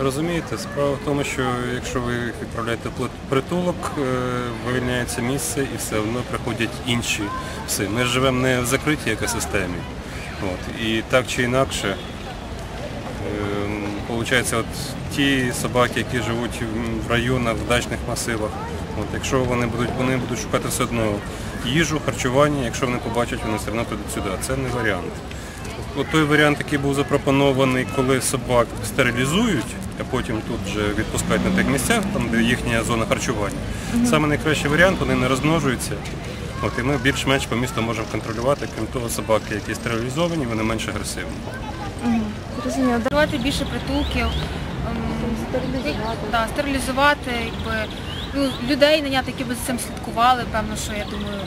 Розумієте, справа в тому, що якщо ви відправляєте притулок, е, вивільняється місце і все одно приходять інші пси. Ми живемо не в закритій екосистемі. От. І так чи інакше, виходить, от ті собаки, які живуть в- в районах, в дачних масивах, от, якщо вони будуть, вони будуть шукати все одно їжу, харчування, якщо вони побачать, вони все одно підуть сюди. Це не варіант. От той варіант, який був запропонований, коли собак стерилізують, а потім тут же відпускають на тих місцях, там де їхня зона харчування. Саме найкращий варіант, вони не розмножуються. От, і ми більш-менш по місту можемо контролювати, крім того, собаки, які стерилізовані, вони менш агресивні. Зрозуміло. Давати більше притулків, ем, Стерилізувати. да, стерилізувати, якби, ну, людей наняти, які б за цим слідкували, певно, що я думаю,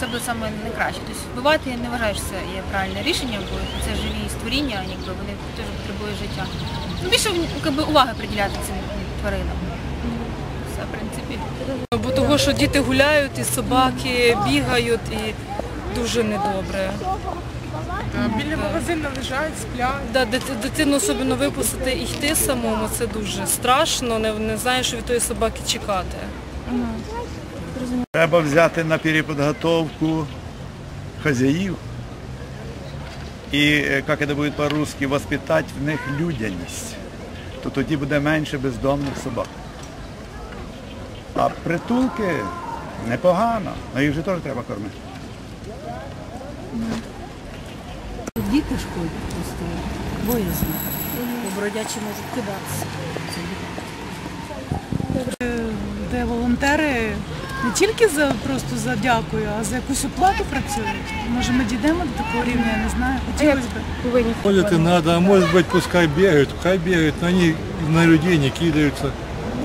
це буде саме найкраще. Тобто вбивати я не вважаю, що це є правильне рішення, бо це живі створіння, якби вони теж потребують життя. Ну, більше якби, уваги приділяти цим тваринам. Все, в принципі. Бо того, що діти гуляють, і собаки бігають, і дуже недобре. Біля магазину лежать, сплять. Да, дит- дитину особливо випустити і йти самому, це дуже страшно, не, не знаєш, що від тої собаки чекати. Треба взяти на переподготовку хазяїв і, е, як це буде по-русски, воспитати в них людяність. То тоді буде менше бездомних собак. А притулки непогано, але їх же теж треба кормити. Діти шкодять просто боязно. Бродячі можуть кидатися. Де волонтери не тільки за просто за дякую, а за якусь оплату працюють. Може ми дійдемо до такого рівня, я не знаю. Хотілося б. Повинні Ходят и надо, а может быть пускай бегают, хай бегают, но они на людей не кидаются.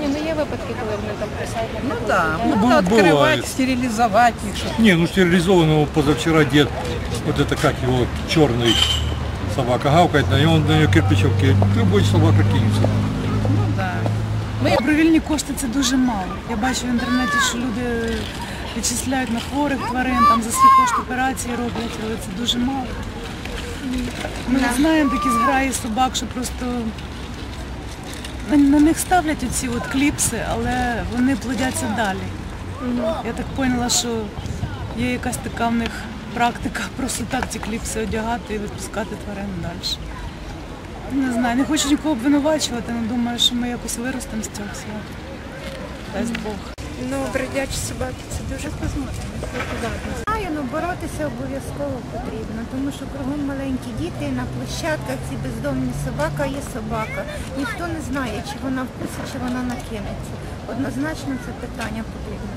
Ні, ну є випадки, коли вони там писають. Ну так, Ну, треба бу- відкривати, буває. стерилізувати їх. щоб Не, ну стерилизованного позавчера дед, вот это как его, черный собака гавкает, на него, он на нее кирпичом кинет. Любой собака кинется. Ми добровільні кошти це дуже мало. Я бачу в інтернеті, що люди відчисляють на хворих тварин, там за свій кошт операції роблять, але це дуже мало. Ми не знаємо такі зграї собак, що просто на, них ставлять оці от кліпси, але вони плодяться далі. Я так поняла, що є якась така в них практика просто так ці кліпси одягати і випускати тварин далі. Не знаю, не хочу нікого обвинувачувати, але думаю, що ми якось виростемо з цього всього. Дасть Бог. Ну, бродячі собаки це дуже Знаю, ну боротися обов'язково потрібно, тому що кругом маленькі діти на площадках ці бездомні собака є собака. Ніхто не знає, чи вона вкусить, чи вона накинеться. Однозначно це питання потрібно.